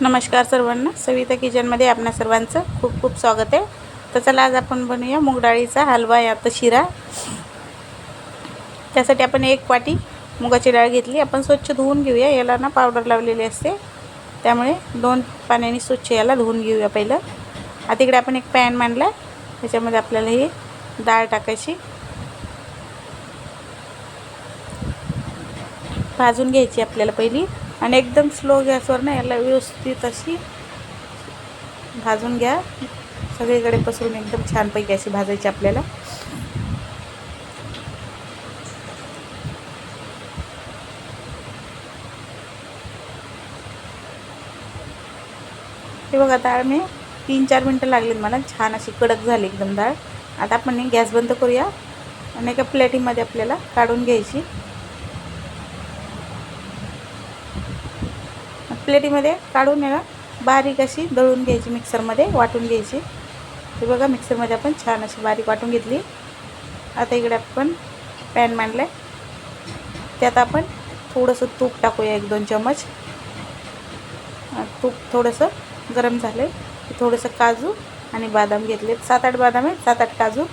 नमस्कार सर्वांना. सविता किचनमध्ये आपणा सर्वांचं खूप खूप स्वागत आहे. तर चला आज आपण बनवूया मूग डाळीचा हलवा या तर शिरा. त्यासाठी आपण एक वाटी मुगाची डाळ घेतली. आपण स्वच्छ धुवून घेऊया. याला ना पावडर लावलेली असते. त्यामुळे दोन पाण्याने स्वच्छ याला धुवून घेऊया पहिलं. आता इकडे आपण एक पॅन मांडला त्याच्यामध्ये आपल्याला ही डाळ टाकायची. भाजून घ्यायची आपल्याला पहिली. आणि एकदम स्लो गॅसवर ना याला व्यवस्थित अशी भाजून घ्या. सगळीकडे पसरून एकदम छानपैकी अशी भाजायची आपल्याला. हे बघा डाळ मी तीन चार मिनटं लागलीत मला. छान अशी कडक झाली एकदम डाळ. आता आपण गॅस बंद करूया. आणि एका प्लेटीमध्ये आपल्याला काढून घ्यायची. प्लेटीमध्ये काढून याला बारीक अशी दळून घ्यायची मिक्सरमध्ये वाटून घ्यायची. हे बघा मिक्सरमध्ये आपण छान अशी बारीक वाटून घेतली. आता इकडे आपण पॅन मांडलं आहे त्यात आपण थोडंसं तूप टाकूया एक दोन चमच तूप थोडंसं गरम झालं आहे थोडंसं काजू आणि बदाम घेतले सात आठ बदाम आहेत सात आठ काजू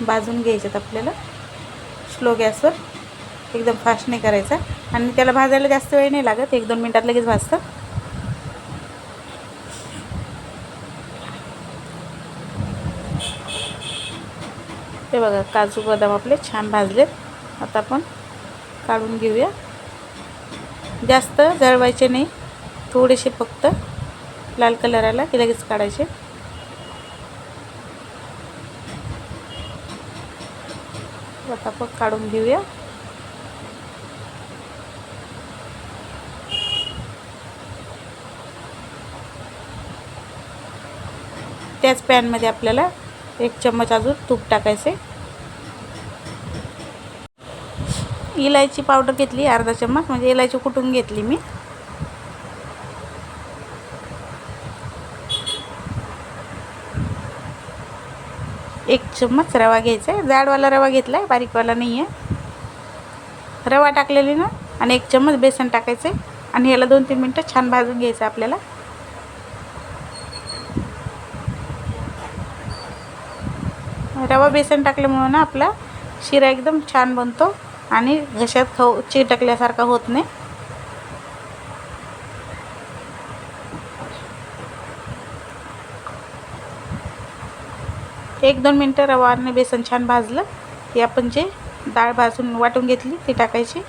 भाजून घ्यायचेत आपल्याला. स्लो गॅसवर. एकदम फास्ट नाही करायचा. आणि त्याला भाजायला जास्त वेळ नाही लागत. एक दोन मिनटात लगेच भाजतं. ते बघा काजू बदाम आपले छान भाजलेत. आता आपण काढून घेऊया. जास्त जळवायचे नाही थोडेसे फक्त लाल कलर आला की लगेच काढायचे. आता आपण काढून घेऊया. त्याच पॅनमध्ये आपल्याला एक चम्मच अजून तूप टाकायचे. इलायची पावडर घेतली अर्धा चम्मच म्हणजे इलायची कुटून घेतली मी. एक चम्मच रवा घ्यायचा आहे. जाडवाला रवा घेतला आहे बारीकवाला नाही आहे रवा टाकलेली ना आणि एक चम्मच बेसन टाकायचं आहे आणि याला दोन तीन मिनटं छान भाजून घ्यायचं आपल्याला. रवा बेसन टाकल्यामुळं ना आपला शिरा एकदम छान बनतो आणि घशात खाऊ चिटकल्यासारखा होत नाही. एक दोन मिनटं रवा आणि बेसन छान भाजलं. की आपण जे डाळ भाजून वाटून घेतली ती टाकायची.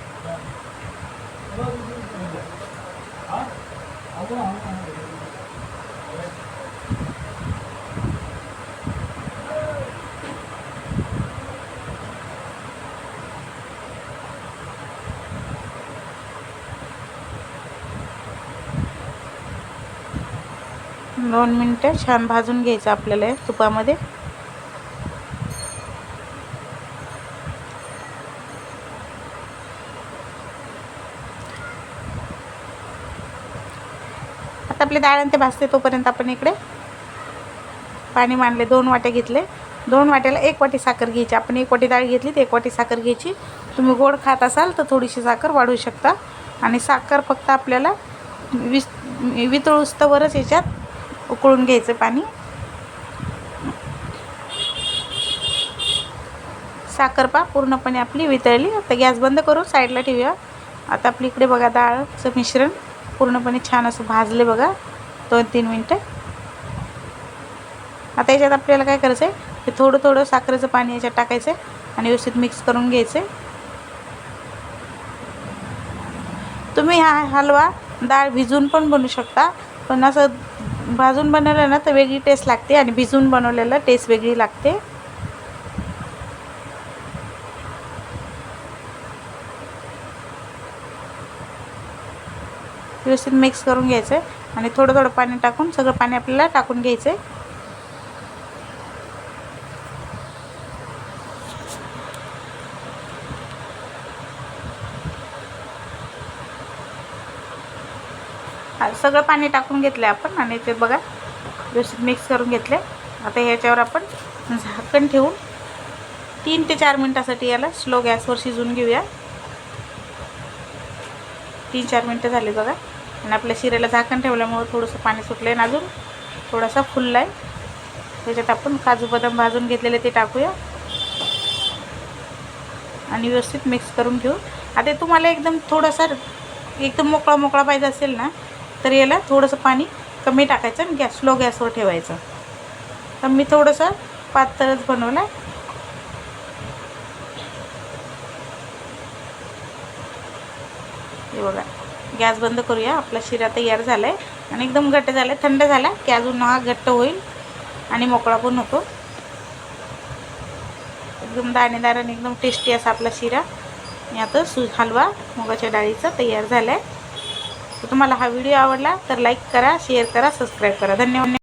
दोन मिनटं छान भाजून घ्यायचं आपल्याला तुपामध्ये. आता आपले डाळ ते भाजते तोपर्यंत आपण इकडे पाणी मांडले दोन वाटे घेतले. दोन वाट्याला एक वाटी साखर घ्यायची. आपण एक वाटी डाळ घेतली तर एक वाटी साखर घ्यायची. तुम्ही गोड खात असाल तर थोडीशी साखर वाढवू शकता. आणि साखर फक्त आपल्याला विस वितळुस्तवरच याच्यात उकळून घ्यायचं पाणी. साखरपा पूर्णपणे आपली वितळली. आता गॅस बंद करू साईडला ठेवूया. आता आपली इकडे बघा डाळचं मिश्रण पूर्णपणे छान असं भाजले बघा. दोन तीन मिनटं. आता याच्यात आपल्याला काय करायचं आहे हे थोडं थोडं साखरेचं पाणी याच्यात टाकायचं आहे आणि व्यवस्थित मिक्स करून घ्यायचं तुम्ही हा हलवा डाळ भिजून पण बनवू शकता. पण असं भाजून बनवलं ना तर वेगळी टेस्ट लागते आणि भिजून बनवलेलं टेस्ट वेगळी लागते. व्यवस्थित मिक्स करून घ्यायचं आहे आणि थोडं थोडं पाणी टाकून सगळं पाणी आपल्याला टाकून घ्यायचं आहे सगळं पाणी टाकून घेतलं आपण आणि ते बघा व्यवस्थित मिक्स करून घेतले आता ह्याच्यावर आपण झाकण ठेवून तीन ते चार मिनटासाठी याला स्लो गॅसवर शिजवून घेऊया. तीन चार मिनटं झाले बघा. आणि आपल्या शिऱ्याला झाकण ठेवल्यामुळं थोडंसं पाणी सुटलं आहे आणि अजून थोडासा फुलला आहे त्याच्यात आपण काजू बदाम भाजून घेतलेले ते टाकूया. आणि व्यवस्थित मिक्स करून घेऊ. आता तुम्हाला एकदम थोडासा एकदम मोकळा मोकळा पाहिजे असेल ना तर याला थोडंसं पाणी कमी टाकायचं आणि गॅस स्लो गॅसवर ठेवायचं. तर मी थोडंसं पातळच बनवलं आहे हे बघा गॅस बंद करूया. आपला शिरा तयार झाला आहे आणि एकदम घट्ट झाला आहे थंड झाला की अजून हा घट्ट होईल आणि मोकळा पण होतो. एकदम दाणेदार आणि एकदम टेस्टी असा आपला शिरा. आणि आता सु हलवा मुगाच्या डाळीचा तयार झाला आहे तुम्हाला हा व्हिडिओ आवडला तर लाईक करा शेअर करा सबस्क्राईब करा. धन्यवाद.